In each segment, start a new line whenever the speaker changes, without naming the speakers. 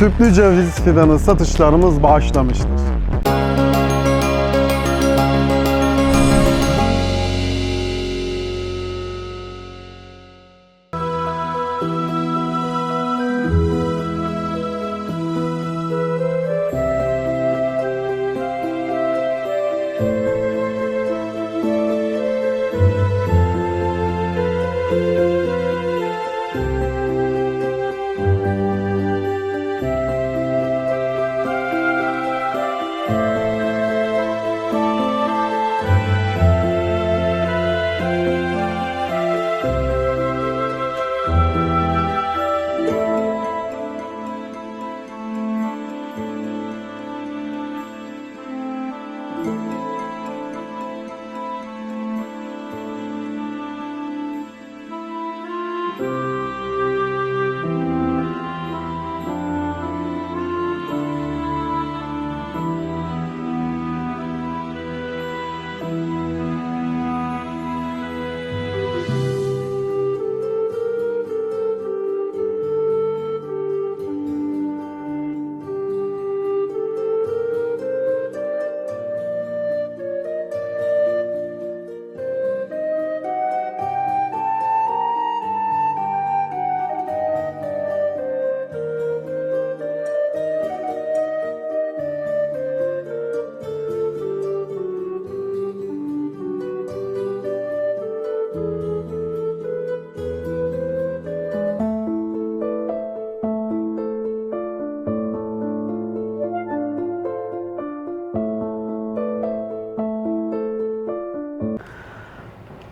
tüplü ceviz fidanı satışlarımız başlamıştır.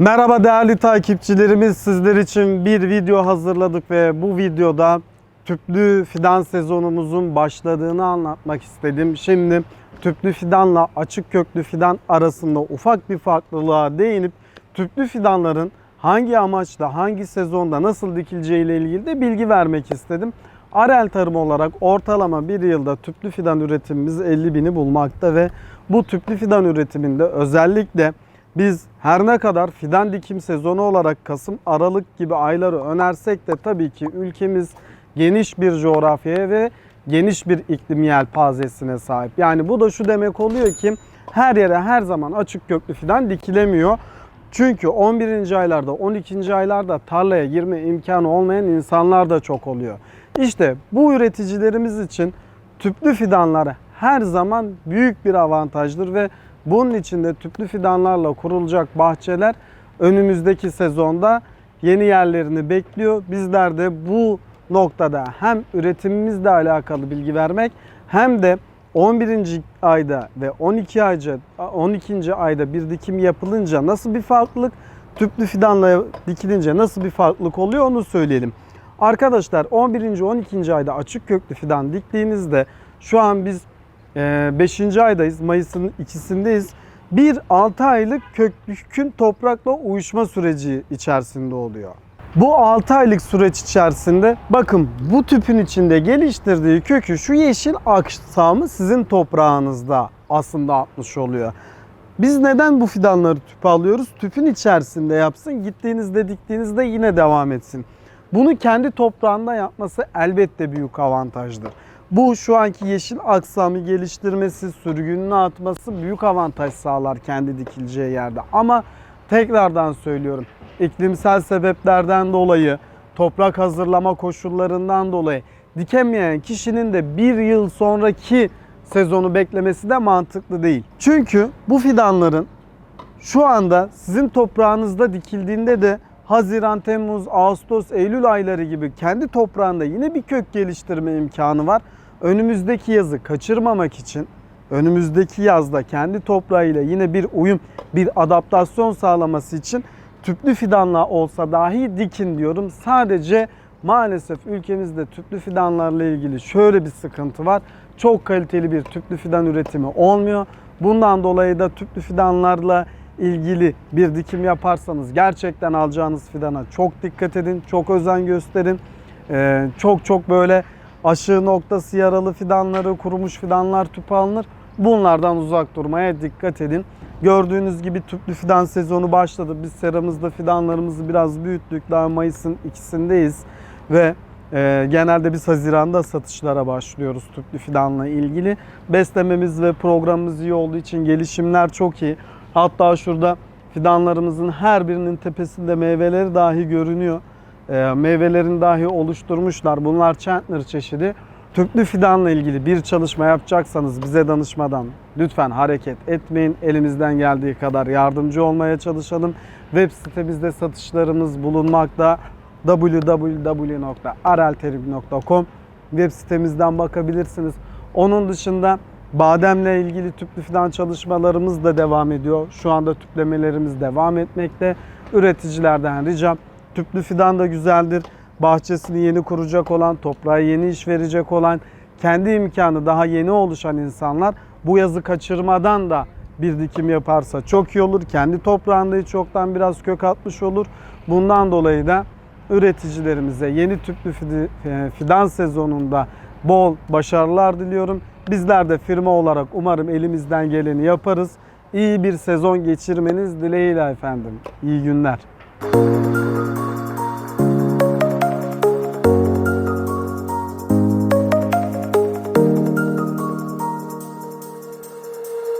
Merhaba değerli takipçilerimiz. Sizler için bir video hazırladık ve bu videoda tüplü fidan sezonumuzun başladığını anlatmak istedim. Şimdi tüplü fidanla açık köklü fidan arasında ufak bir farklılığa değinip tüplü fidanların hangi amaçla, hangi sezonda nasıl dikileceği ile ilgili de bilgi vermek istedim. Arel tarım olarak ortalama bir yılda tüplü fidan üretimimiz 50 bini bulmakta ve bu tüplü fidan üretiminde özellikle biz her ne kadar fidan dikim sezonu olarak Kasım, Aralık gibi ayları önersek de tabii ki ülkemiz geniş bir coğrafyaya ve geniş bir iklim yelpazesine sahip. Yani bu da şu demek oluyor ki her yere her zaman açık köklü fidan dikilemiyor. Çünkü 11. aylarda, 12. aylarda tarlaya girme imkanı olmayan insanlar da çok oluyor. İşte bu üreticilerimiz için tüplü fidanlar her zaman büyük bir avantajdır ve bunun için de tüplü fidanlarla kurulacak bahçeler önümüzdeki sezonda yeni yerlerini bekliyor. Bizler de bu noktada hem üretimimizle alakalı bilgi vermek hem de 11. ayda ve 12 ayda 12. ayda bir dikim yapılınca nasıl bir farklılık tüplü fidanla dikilince nasıl bir farklılık oluyor onu söyleyelim. Arkadaşlar 11. 12. ayda açık köklü fidan diktiğinizde şu an biz 5. aydayız. Mayıs'ın ikisindeyiz. Bir 6 aylık kökün toprakla uyuşma süreci içerisinde oluyor. Bu 6 aylık süreç içerisinde bakın bu tüpün içinde geliştirdiği kökü şu yeşil aksamı sizin toprağınızda aslında atmış oluyor. Biz neden bu fidanları tüpe alıyoruz? Tüpün içerisinde yapsın, gittiğinizde diktiğinizde yine devam etsin. Bunu kendi toprağında yapması elbette büyük avantajdır. Bu şu anki yeşil aksamı geliştirmesi, sürgününü atması büyük avantaj sağlar kendi dikileceği yerde. Ama tekrardan söylüyorum iklimsel sebeplerden dolayı, toprak hazırlama koşullarından dolayı dikemeyen kişinin de bir yıl sonraki sezonu beklemesi de mantıklı değil. Çünkü bu fidanların şu anda sizin toprağınızda dikildiğinde de Haziran, Temmuz, Ağustos, Eylül ayları gibi kendi toprağında yine bir kök geliştirme imkanı var. Önümüzdeki yazı kaçırmamak için önümüzdeki yazda kendi toprağıyla yine bir uyum, bir adaptasyon sağlaması için tüplü fidanla olsa dahi dikin diyorum. Sadece maalesef ülkemizde tüplü fidanlarla ilgili şöyle bir sıkıntı var. Çok kaliteli bir tüplü fidan üretimi olmuyor. Bundan dolayı da tüplü fidanlarla ilgili bir dikim yaparsanız gerçekten alacağınız fidana çok dikkat edin, çok özen gösterin. Ee, çok çok böyle aşığı noktası yaralı fidanları, kurumuş fidanlar tüpe alınır. Bunlardan uzak durmaya dikkat edin. Gördüğünüz gibi tüplü fidan sezonu başladı. Biz seramızda fidanlarımızı biraz büyüttük. Daha Mayıs'ın ikisindeyiz. Ve Ee, genelde biz Haziran'da satışlara başlıyoruz tüplü fidanla ilgili. Beslememiz ve programımız iyi olduğu için gelişimler çok iyi. Hatta şurada fidanlarımızın her birinin tepesinde meyveleri dahi görünüyor. Ee, meyvelerini dahi oluşturmuşlar. Bunlar Chandler çeşidi. Tüplü fidanla ilgili bir çalışma yapacaksanız bize danışmadan lütfen hareket etmeyin. Elimizden geldiği kadar yardımcı olmaya çalışalım. Web sitemizde satışlarımız bulunmakta. www.arelterim.com web sitemizden bakabilirsiniz. Onun dışında bademle ilgili tüplü fidan çalışmalarımız da devam ediyor. Şu anda tüplemelerimiz devam etmekte. Üreticilerden ricam tüplü fidan da güzeldir. Bahçesini yeni kuracak olan, toprağa yeni iş verecek olan, kendi imkanı daha yeni oluşan insanlar bu yazı kaçırmadan da bir dikim yaparsa çok iyi olur. Kendi toprağında hiç yoktan biraz kök atmış olur. Bundan dolayı da üreticilerimize yeni tüplü e, fidan sezonunda bol başarılar diliyorum. Bizler de firma olarak umarım elimizden geleni yaparız. İyi bir sezon geçirmeniz dileğiyle efendim. İyi günler.